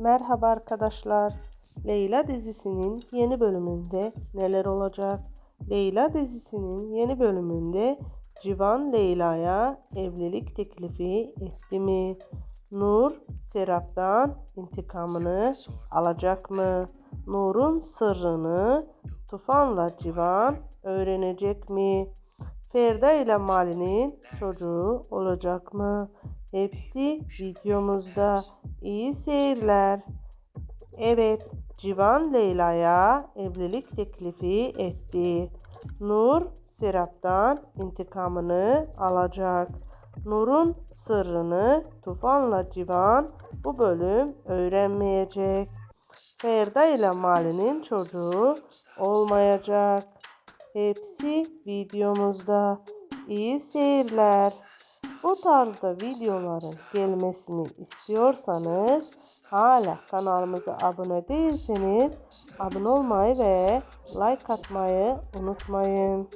Merhaba arkadaşlar. Leyla dizisinin yeni bölümünde neler olacak? Leyla dizisinin yeni bölümünde Civan Leyla'ya evlilik teklifi etti mi? Nur Serap'tan intikamını alacak mı? Nur'un sırrını Tufan'la Civan öğrenecek mi? Ferda ile Mali'nin çocuğu olacak mı? Hepsi videomuzda. İyi seyirler. Evet, Civan Leyla'ya evlilik teklifi etti. Nur Serap'tan intikamını alacak. Nur'un sırrını Tufan'la Civan bu bölüm öğrenmeyecek. Ferda ile Mali'nin çocuğu olmayacak. Hepsi videomuzda. İyi seyirler. Bu tarzda videoların gelmesini istiyorsanız hala kanalımıza abone değilseniz abone olmayı ve like atmayı unutmayın.